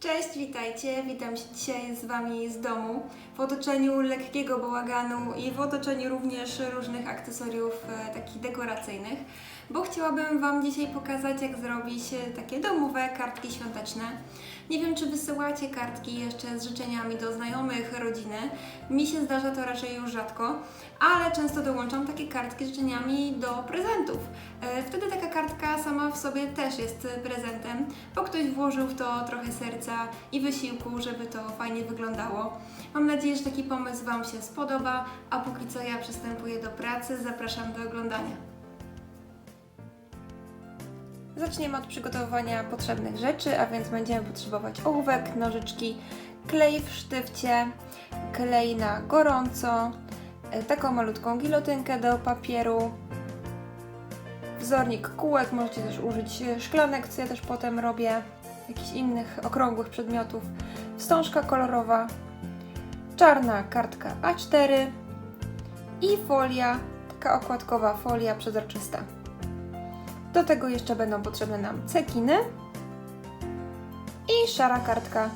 Cześć, witajcie. Witam się dzisiaj z Wami z domu w otoczeniu lekkiego bałaganu i w otoczeniu również różnych akcesoriów e, takich dekoracyjnych, bo chciałabym Wam dzisiaj pokazać, jak zrobić takie domowe kartki świąteczne. Nie wiem, czy wysyłacie kartki jeszcze z życzeniami do znajomych, rodziny. Mi się zdarza to raczej już rzadko, ale często dołączam takie kartki z życzeniami do prezentów. E, Wtedy taka kartka sama w sobie też jest prezentem, bo ktoś włożył w to trochę serca i wysiłku, żeby to fajnie wyglądało. Mam nadzieję, że taki pomysł Wam się spodoba, a póki co ja przystępuję do pracy, zapraszam do oglądania. Zaczniemy od przygotowywania potrzebnych rzeczy, a więc będziemy potrzebować ołówek, nożyczki, klej w sztywcie, klej na gorąco, e, taką malutką gilotynkę do papieru, wzornik kółek, możecie też użyć e, szklanek, co ja też potem robię, jakichś innych okrągłych przedmiotów, wstążka kolorowa, czarna kartka A4 i folia, taka okładkowa folia przezroczysta. Do tego jeszcze będą potrzebne nam cekiny i szara kartka,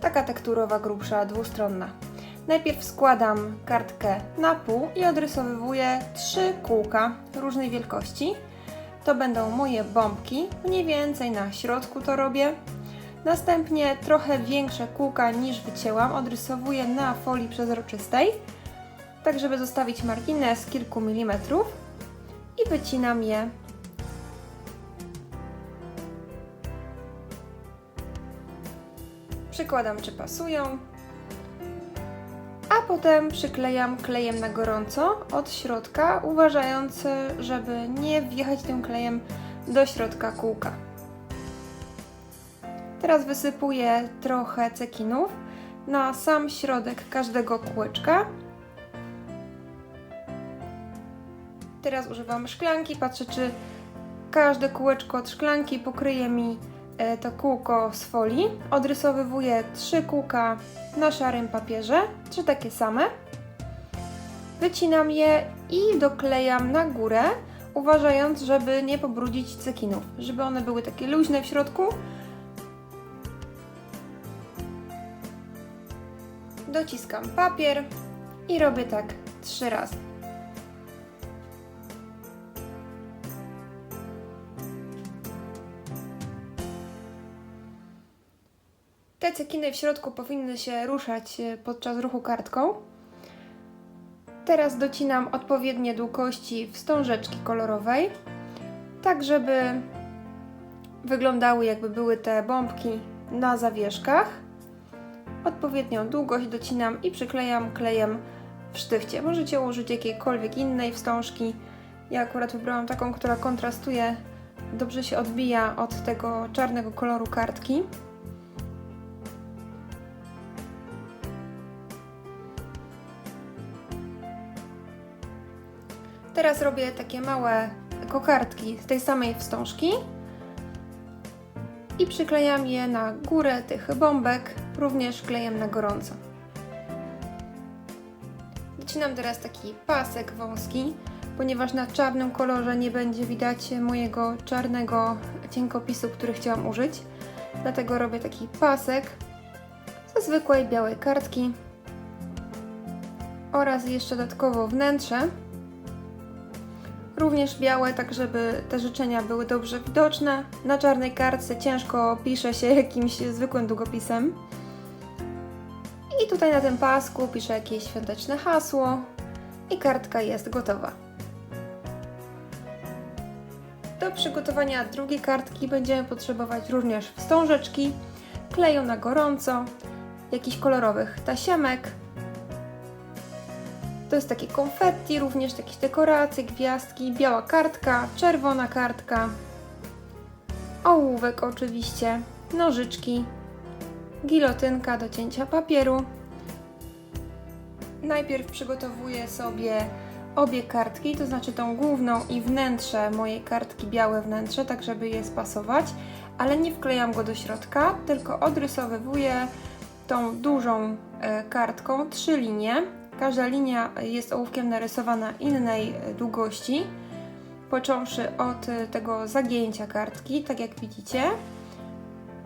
taka tekturowa, grubsza, dwustronna. Najpierw składam kartkę na pół i odrysowywuję trzy kółka różnej wielkości. To będą moje bombki, mniej więcej na środku to robię. Następnie trochę większe kółka niż wycięłam odrysowuję na folii przezroczystej, tak żeby zostawić margines kilku milimetrów i wycinam je Przykładam, czy pasują. A potem przyklejam klejem na gorąco od środka, uważając, żeby nie wjechać tym klejem do środka kółka. Teraz wysypuję trochę cekinów na sam środek każdego kółeczka. Teraz używam szklanki, patrzę czy każde kółeczko od szklanki pokryje mi to kółko z folii. Odrysowywuję trzy kółka na szarym papierze, trzy takie same. Wycinam je i doklejam na górę, uważając, żeby nie pobrudzić cekinów, żeby one były takie luźne w środku. Dociskam papier i robię tak trzy razy. Te cekiny w środku powinny się ruszać e, podczas ruchu kartką. Teraz docinam odpowiednie długości wstążeczki kolorowej, tak żeby wyglądały jakby były te bombki na zawieszkach. Odpowiednią długość docinam i przyklejam klejem w sztywcie. Możecie użyć jakiejkolwiek innej wstążki. Ja akurat wybrałam taką, która kontrastuje, dobrze się odbija od tego czarnego koloru kartki. Teraz robię takie małe kokardki z tej samej wstążki i przyklejam je na górę tych bombek, również klejem na gorąco. Docinam teraz taki pasek wąski, ponieważ na czarnym kolorze nie będzie widać mojego czarnego cienkopisu, który chciałam użyć. Dlatego robię taki pasek ze zwykłej białej kartki oraz jeszcze dodatkowo wnętrze również białe, tak żeby te życzenia były dobrze widoczne. Na czarnej kartce ciężko pisze się jakimś zwykłym długopisem. I tutaj na tym pasku piszę jakieś świąteczne hasło i kartka jest gotowa. Do przygotowania drugiej kartki będziemy potrzebować również wstążeczki, kleju na gorąco, jakichś kolorowych tasiemek, to jest takie konfetti, również jakieś dekoracje, gwiazdki, biała kartka, czerwona kartka, ołówek oczywiście, nożyczki, gilotynka do cięcia papieru. Najpierw przygotowuję sobie obie kartki, to znaczy tą główną i wnętrze mojej kartki, białe wnętrze, tak żeby je spasować, ale nie wklejam go do środka, tylko odrysowywuję tą dużą e, kartką trzy linie Każda linia jest ołówkiem narysowana innej długości, począwszy od tego zagięcia kartki, tak jak widzicie.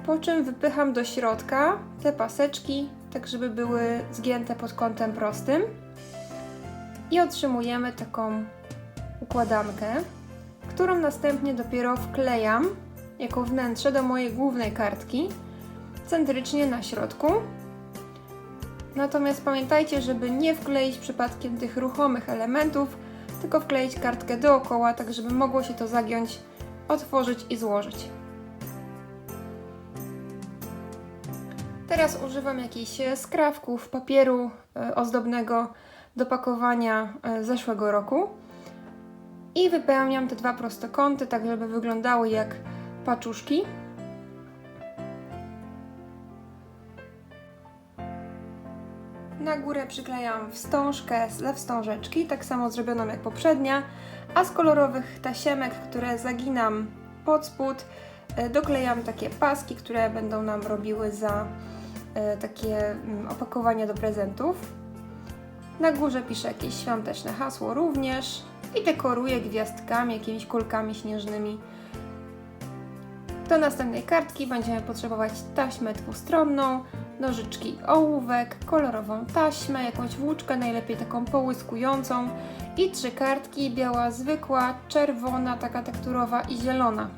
Po czym wypycham do środka te paseczki, tak żeby były zgięte pod kątem prostym. I otrzymujemy taką układankę, którą następnie dopiero wklejam jako wnętrze do mojej głównej kartki, centrycznie na środku. Natomiast pamiętajcie, żeby nie wkleić przypadkiem tych ruchomych elementów, tylko wkleić kartkę dookoła, tak żeby mogło się to zagiąć, otworzyć i złożyć. Teraz używam jakichś skrawków, papieru e, ozdobnego do pakowania e, zeszłego roku i wypełniam te dwa prostokąty, tak żeby wyglądały jak paczuszki. Na górę przyklejam wstążkę ze wstążeczki, tak samo zrobioną jak poprzednia, a z kolorowych tasiemek, które zaginam pod spód, e, doklejam takie paski, które będą nam robiły za e, takie mm, opakowania do prezentów. Na górze piszę jakieś świąteczne hasło również i dekoruję gwiazdkami, jakimiś kulkami śnieżnymi. Do następnej kartki będziemy potrzebować taśmę dwustronną, nożyczki ołówek, kolorową taśmę, jakąś włóczkę, najlepiej taką połyskującą i trzy kartki, biała zwykła, czerwona, taka tekturowa i zielona.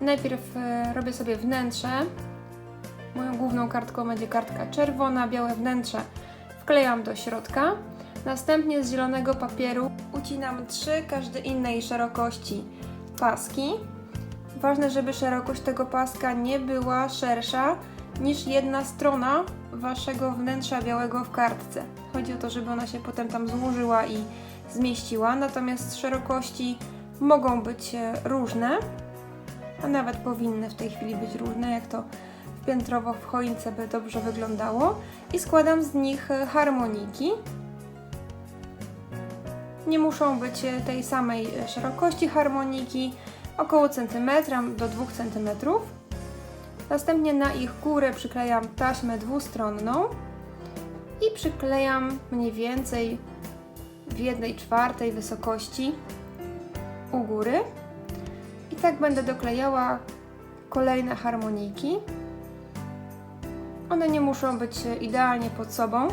Najpierw e, robię sobie wnętrze. Moją główną kartką będzie kartka czerwona, białe wnętrze wklejam do środka. Następnie z zielonego papieru ucinam trzy każdy innej szerokości paski. Ważne, żeby szerokość tego paska nie była szersza niż jedna strona waszego wnętrza białego w kartce. Chodzi o to, żeby ona się potem tam złożyła i zmieściła, natomiast szerokości mogą być e, różne, a nawet powinny w tej chwili być różne, jak to piętrowo w choince by dobrze wyglądało. I składam z nich e, harmoniki. Nie muszą być e, tej samej szerokości harmoniki, około centymetra do 2 centymetrów. Następnie na ich górę przyklejam taśmę dwustronną i przyklejam mniej więcej w 1 czwartej wysokości u góry. I tak będę doklejała kolejne harmoniki. One nie muszą być idealnie pod sobą.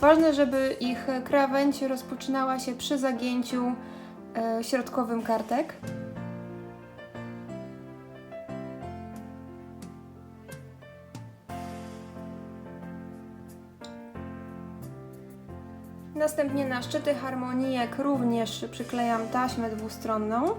Ważne, żeby ich krawędź rozpoczynała się przy zagięciu e, środkowym kartek. Następnie na szczyty harmonijek również przyklejam taśmę dwustronną.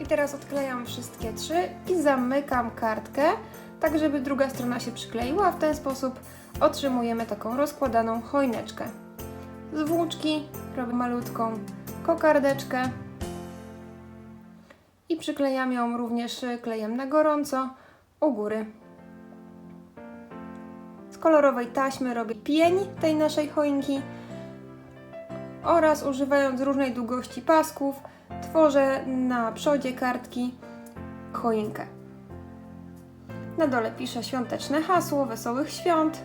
I teraz odklejam wszystkie trzy i zamykam kartkę, tak żeby druga strona się przykleiła. W ten sposób otrzymujemy taką rozkładaną choineczkę. Z włóczki robię malutką kokardeczkę i przyklejam ją również klejem na gorąco u góry. Z kolorowej taśmy robię pień tej naszej choinki oraz używając różnej długości pasków tworzę na przodzie kartki choinkę. Na dole piszę świąteczne hasło, wesołych świąt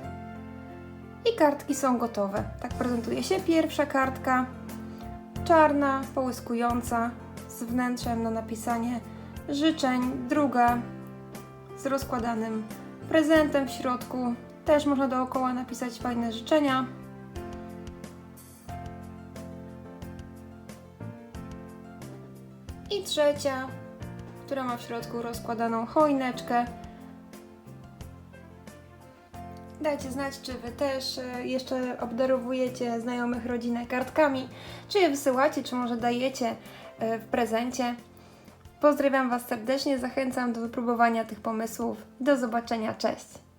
i kartki są gotowe. Tak prezentuje się pierwsza kartka, czarna, połyskująca, z wnętrzem na napisanie życzeń, druga z rozkładanym prezentem w środku. Też można dookoła napisać fajne życzenia. I trzecia, która ma w środku rozkładaną choineczkę. Dajcie znać, czy Wy też e, jeszcze obdarowujecie znajomych rodzinę kartkami, czy je wysyłacie, czy może dajecie e, w prezencie. Pozdrawiam Was serdecznie, zachęcam do wypróbowania tych pomysłów. Do zobaczenia, cześć!